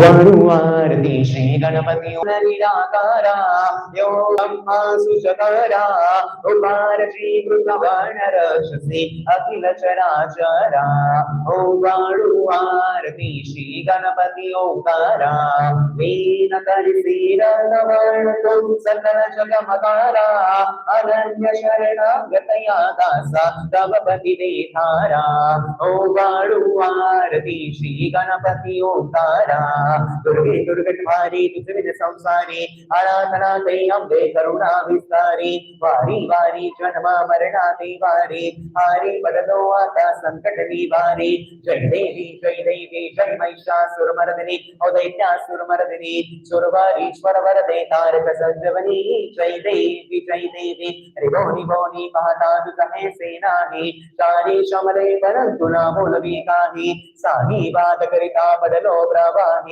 वाणु आरती श्री गणपति ओम निराकारा यो ब्रह्मा सुचकारा उपार श्री कृष्ण रक्षसी अखिल चराचरा ओ वाणु आरती श्री गणपति ओंकारा वीण करिसीर नवर्ण तुम सकल जगमकारा अनन्य शरणागतया दासा तव पति देधारा ओ वाणु आरती श्री गणपति ओंकारा दुर्गे दुर्गटहारी तुझविद संसारी आराधना ते अम्बे करुणा विस्तारी वारी वारी जन्मा मरणा देवारी हारी पडलो आता संकट निवारी जय देवी जय देवी जय महिषासुर मर्दिनी ओ दैत्यासुर मर्दिनी सुरवारीश्वर वरदे तारक संजवनी जय देवी जय देवी रिभोनि भोनि महतादु कहे सेनानी चारी शमले परंतु ना बोलवी काही साही बात करिता पडलो प्रवाही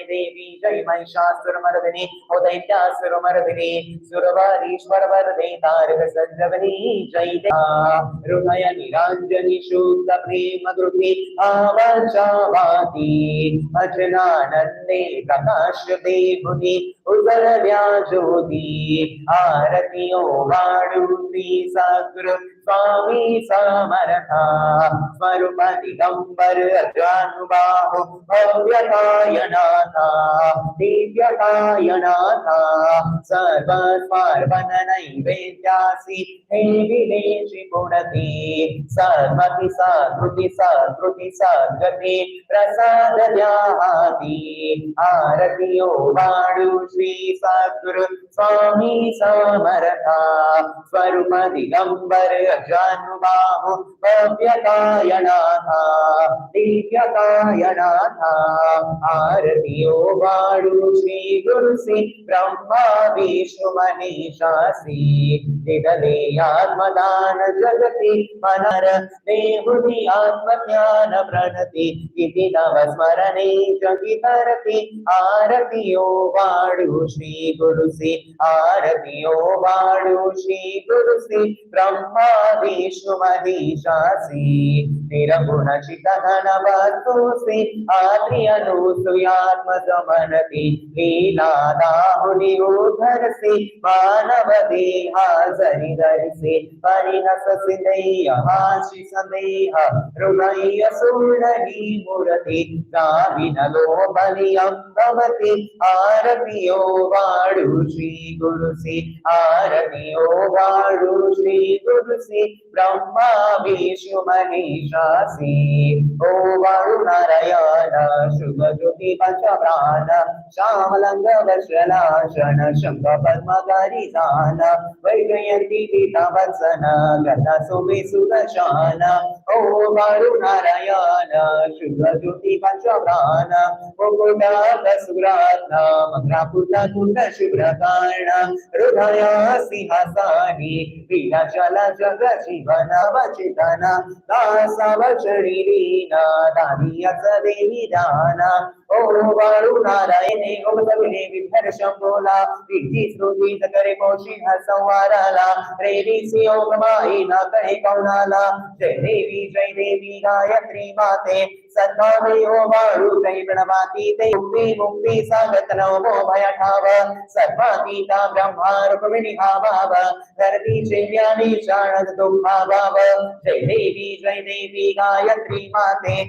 देवी, जय महिषासुर मर्दिनी ओ दैत्यासुर मर्दिनी, सुरवारीश्वर वरदे तारक संजवनी जय हृदय निरांजनी शुद्ध प्रेम धृती आवाचावाती भजनानंदे प्रकाश देहुनी उजळल्या ज्योती आरतीयो वाढूती साग्र स्वामी समर्था, स्वरूप दिगंबर अजानुबाहो भव्यकायनाथा दिव्यकायनाथा सर्व स्मार्पण नैवेद्यासी हे विदेशी गुणती सर्वति सकृति सकृति सद्गती प्रसाद द्याहाती आरतियो वाडू श्री सद्गुरु स्वामी समर्था स्वरूप दिगंबर अजानुबाहु भव्यकायनाथा दिव्यकायनाथा आरतियो वाडू श्री गुरु श्री ब्रह्मा विष्णु महेशासी दिदले आत्मदान जगति मनर देहुनि आत्मज्ञान प्रणति इति नव स्मरणे जगितरति आरतियो वाडु श्री गुरु श्री आरतियो वाडु श्री गुरु श्री ब्रह्मा विष्णु महेशासी निरगुण चित घन वस्तुसि आत्रि अनुसुयात्म समनति लीला दाहुनि उधरसि मानव देहा जरि धरिसि परिणस सिदैय हासि सदेह मूर्ति बलियं भवति आरतियो श्री गुरुसि आरतियो वाडु श्री गुरुसि ब्रह्मा, विष्णु महेशासि ओ वाडु नारायण शुभ ज्योति पंच प्राण श्यामलंग वशनाशन शंभ पद्मकारी दान वैजयंती गीता सुबे सुदशान ओ वाडु नारायण शुभ ज्योति पंच प्राण मुकुटात सुरात्न मंगळापुरता कुंड शुभ्रकार्ण हृदय सिंहासानी विराजल जग जीवन वचितन दासा वचणी लीना दानियच देही दाना ओ वारु नारायणे ओम गोपसविने विभर शंभोला विधी श्रुती करे मोशी संवाराला। रेवी ओम माई ना कहे कौनाला। जय देवी जय देवी गायत्री माते। सद्भावे ओ वाळू जय प्रणवाती ते मुक्ती मुक्ती सांगत नवो भय ठाव सर्वातीता ब्रह्मा रुक्मिणी भाव धरतीचे ज्ञानी जाणत तुम्हा भाव जय देवी जय देवी गायत्री माते।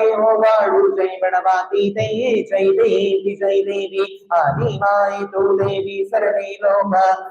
ओ वाळू जय प्रणवाती ते जय देवी जय देवी आदि माय तू देवी सर्वे लोक।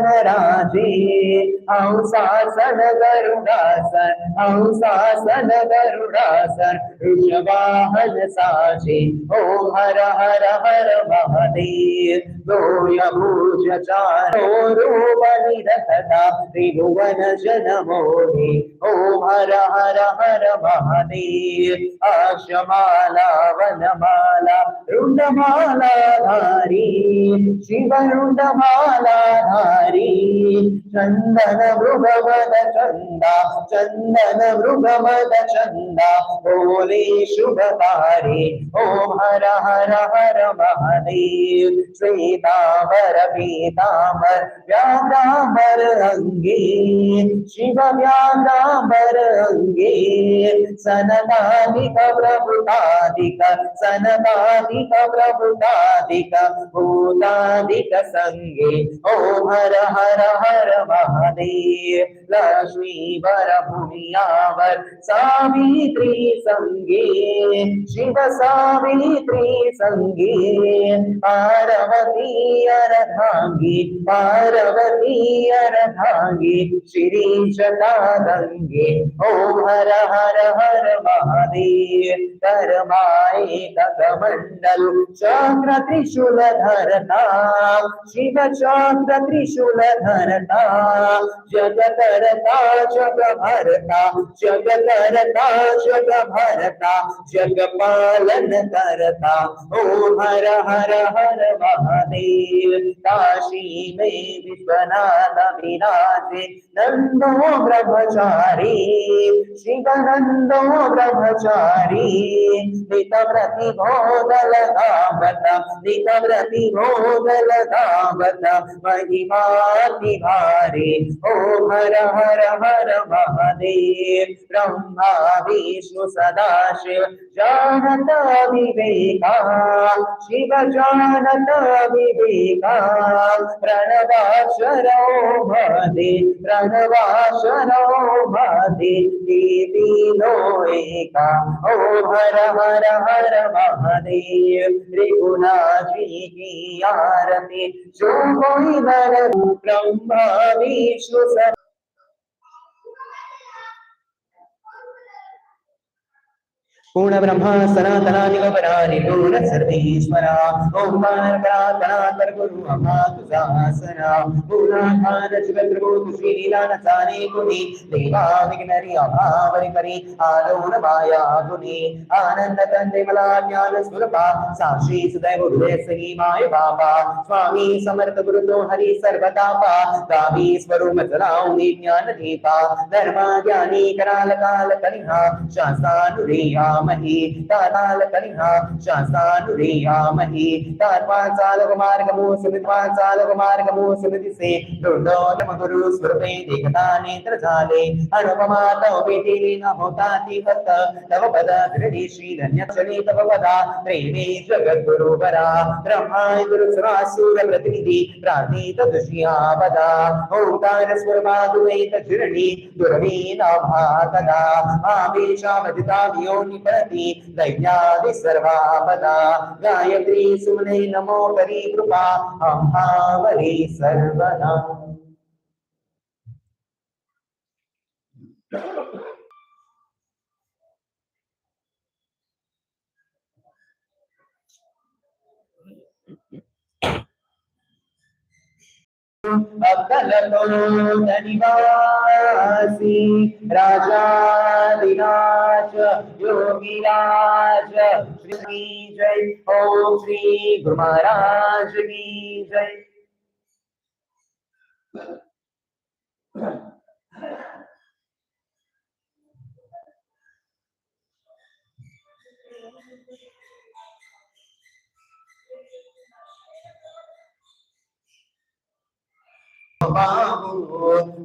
एकानन चतुरान पंचानन राजे। शिव पंचानन राजे हंसासन गरुडासन हंसासन गरुडासन ऋषवाहन साजे। ओम हर हर हर महादेव। गोय भूज चारो रूप निरखता त्रिभुवन जन मोहि ओम हर हर हर महादेव। आशमाला वनमाला रुंडमाला धारी शिव रुंडमाला धारी चंदन मृगवद चंदा चंदन मृगवद चंदा बोले शुभकारी। ओम हर हर हर महादेव। श्वेतांबर पीतांबर व्याघ्रांबर अंगे शिव व्याघ्रांबर अंगे सनदाधिक प्रभुताधिक सनदाधिक प्रभुताधिक भूताधिक संगे ओम हर हर हर महादेव, लक्ष्मी वर भूमियावर सावित्री संगे शिव सावित्री संगे पार्वती अर्धांगी पार्वती अर्धांगी श्री शतादंगे ओम हर हर हर महादेव कर्माए कमंडल चक्र त्रिशूल धरता, शिव चक्र त्रिशूल धरता, जग करता, जग भरता, जग करता, जग भरता, जग पालन करता ओम हर हर हर महादेव। काशी में विश्वनाथ विराजे नंदो ब्रह्मचारी शिव नंदो ब्रह्मचारी नित प्रतिबोधल गावत नित प्रतिबोधल गावत महिमा निभारे ओम हर हर हर महादेव ब्रह्मा विष्णु सदाशिव जानत विवेका शिव जानत विवेका प्रणवाक्षरो भदे प्रणवाक्षरो भदे दीदीनो एका ओ हर हर हर महादेव त्रिगुणाजी की आरती नर ब्रह्मा, विष्णु పూర్ణ బ్రహ్మ సనాతనాదిగపరా నిర్గుణ సర్వేశ్వర ఓంకారకరాతనాంతర్గురు అభాతు సహస్ర పూర్ణాధార శివత్రిగోకు శ్రీలీలాన సానే కుని దేవావిఘ్నరి అభావరి పరి ఆలోన మాయాగుని ఆనంద తండ్రిమలా జ్ఞాన స్వరూప సాక్షి సుదైవ హృదయ సహీ మాయ బాబా స్వామి సమర్థ గురుతో హరి సర్వతాప దావి స్వరూప సదావుని జ్ఞాన దీప ధర్మ జ్ఞాని కరాల కాల కలిహ శాస్త్రానురేహా ధ్యామహి తాళాలకలిహ శ్వాసానురేయామహి తార్పాచాలక మార్గము సుమిత్పాచాలక మార్గము సుమితిసే దుర్డోనమ గురు స్మృతే దేవతానేత్ర జాలే అనుపమాతౌ పిటిలీన హోతాతి హస్త తవ పద దృఢీశీలన్యక్షణే తవ పద ప్రేమే జగద్గురు వరా బ్రహ్మాయ గురు సురాసుర ప్రతినిధి ప్రార్థిత దుష్యాపద ఓంకార స్వరమాదువేత ధురణి దురవీనాభాతదా మామేషామదితామియోనిప प्रति दैव्यादि सर्वापदा गायत्री सुमने नमो करी कृपा। अम्हावरी सर्वदा। अकलकोटनिवासी राजाधिराज योगिराज श्री जय। ओम श्री गुरु महाराज की जय।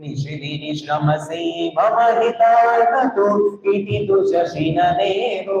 निशिदिनि श्रमसि भव हितार्थतो इति तु शशिनदेवो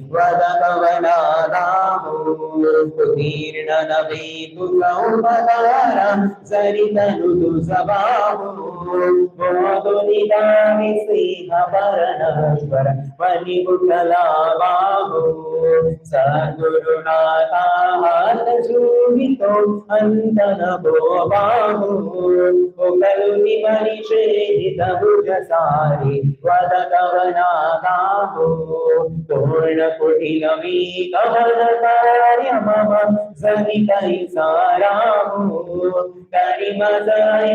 వదనవనాదాముదీర్ణనవేతుసౌపదారం సరితనుదు సభాము మోదుని దాని సింహవరణశ్వర పనిగుటలాభాము సద్గురునాథ జూమితో అంతన గోబాము ఒకలుని పరిచేదిత భుజసారి వదనవనాదాము పూర్ణ కుటిలమీ కమల కార్యమమ సవితై సారాము కరిమదై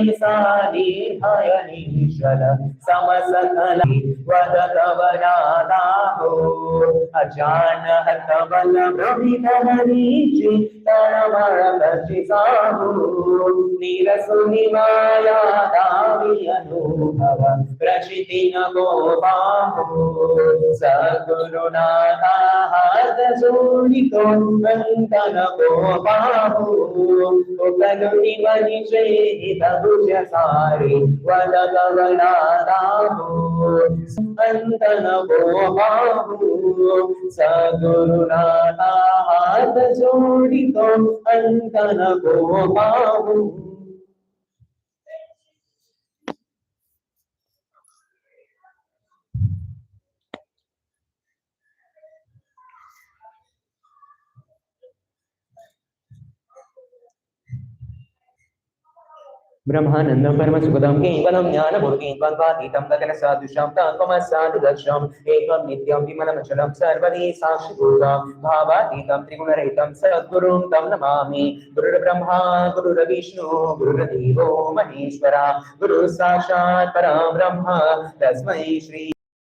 సాదీహయనీశ్వర సమసకల వదతవరాదాహో అజానహత బల భ్రమిత హరీచి తనమరతచి సాహు నిరసుని మాయా దావి అనుభవ ప్రచితిన గోపాహో సగురునాథా ఒకనుడి మరి చేయి తరుజ సారి వదగవనాదాము అంతన గోపాము సగురునాథ జోడితో అంతన గోపాము ब्रह्मानन्दं परमसुखदं केवलं ज्ञानमुरुगीन्वन्वातीतं गगन सादृशं तत्त्वमस्सादुदक्षम् एकं नित्यं विमलमचलं सर्वदे साक्षिभूतं। भावातीतं त्रिगुणरहितं सद्गुरुं तं नमामि। गुरुर्ब्रह्मा, गुरुर्विष्णु, गुरुर्देवो महेश्वरा। गुरुः साक्षात् परं ब्रह्म तस्मै श्री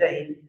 anything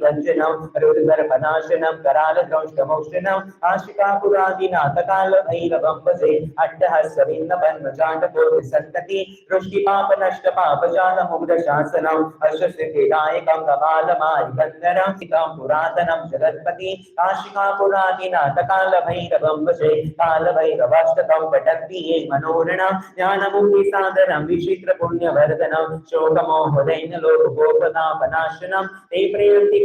वैरवं भजे मुक्ति मुक्तिदायकं रजत चारु विग्रहं भक्तवत्सलं तितं समस्त लोक विग्रह विनिकन नमनोक्य हिम किङ्किनीत सत्कटी आशिका पुरादिनाथ काल भैरवं भजे धर्म सेतु मालकं धर्म मादनाशिकं धर्म पाशमोषिकं सुशर्मदायकं विभुं स्वर्णवर्ण शेषपाद शोभितात मण्डलम् आशिका पुरादिनाथ काल भैरवं भजे रत्नपादुकाग्रभागि रामपादुरुमतां नित्यमद्वितीयमिष्टदैवतं निभञ्जनं रुद्रगर्भनाशनं करालद्रौष्टमौषणम् आशिकापुरादिनाथ काल भैरवं भजे अट्टहस्रभिन्नपन्मचाण्डकोटि सन्तति वृष्टिपाप नष्ट पापजालमुग्ध शासनम् अश्वसिद्धिदायकं कपालमारिबन्धनं हितं पुरातनं जगत्पति आशिकापुरादिनाथ काल भैरवं भजे काल भैरवाष्टकं पठन्ति ये मनोरणं ज्ञानमुक्तिसादरं विचित्र पुण्यवर्धनं शोकमोहदैन लोकगोपतापनाशनं ते प्रयन्ति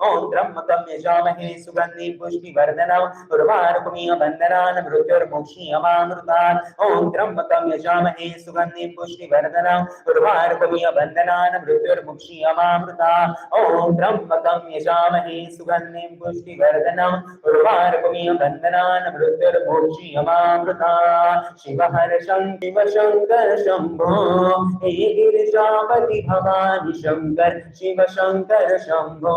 ॐ ब्रह्मकं यजामहे सुगन्धिं पुष्टिवर्धनम् उर्वारुकमिय बन्धनान् मृत्युर्मोक्षीयमामृता ॐ ब्रह्मकं यजामहे सुगन्धिं पुष्टिवर्धनम् उर्वारुकमिय बन्धनान् मृत्युर्मुक्षीयमामृता ॐ ब्रह्मकं यजामहे सुगन्धिं पुष्टिवर्धनम् उर्वारुकमिय बन्धनान् मृत्युर्मोक्षीयमामृता शिव हर शिव शङ्कर शम्भो हे गिरिजापति भवानि शङ्कर शिव शङ्कर शम्भो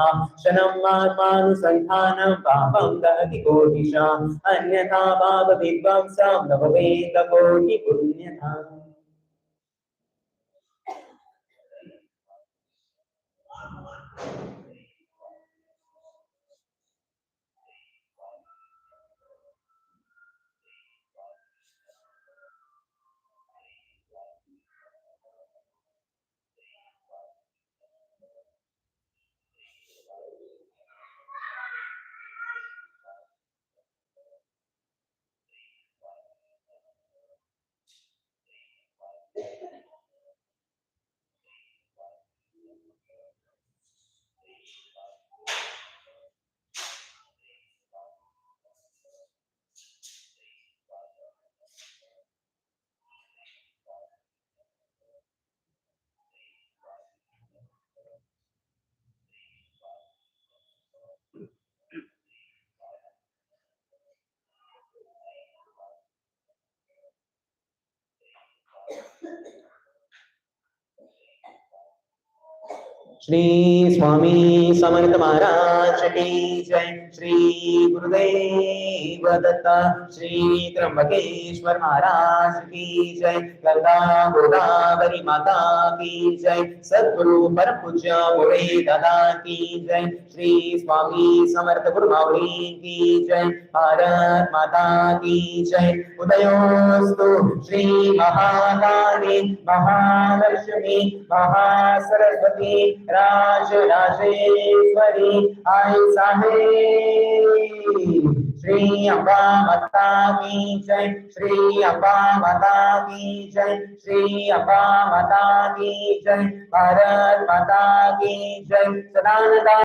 पुण्यथा क्षणं मात्मानुसन्धानं पापं गति कोटिशा अन्यथा पाप विद्वांसां श्री स्वामी समर्थ महाराज की जय। श्री गुरुदेव दत्ता, श्री त्र्यंबकेश्वर महाराज की जय। गंगा गोदावरी माता की जय। सद्गुरु परम पूज्य मुरे दादा की जय। श्री स्वामी समर्थ गुरु मावली की जय। भारत माता की जय। उदयोस्तु श्री महाकाली, महालक्ष्मी, महासरस्वती। राज राजेश्वरी आई साहेब। श्री अम्बा माता की जय, श्री अम्बा माता की जय, श्री अम्बा माता की जय, भारत माता की जय, सदानंदा।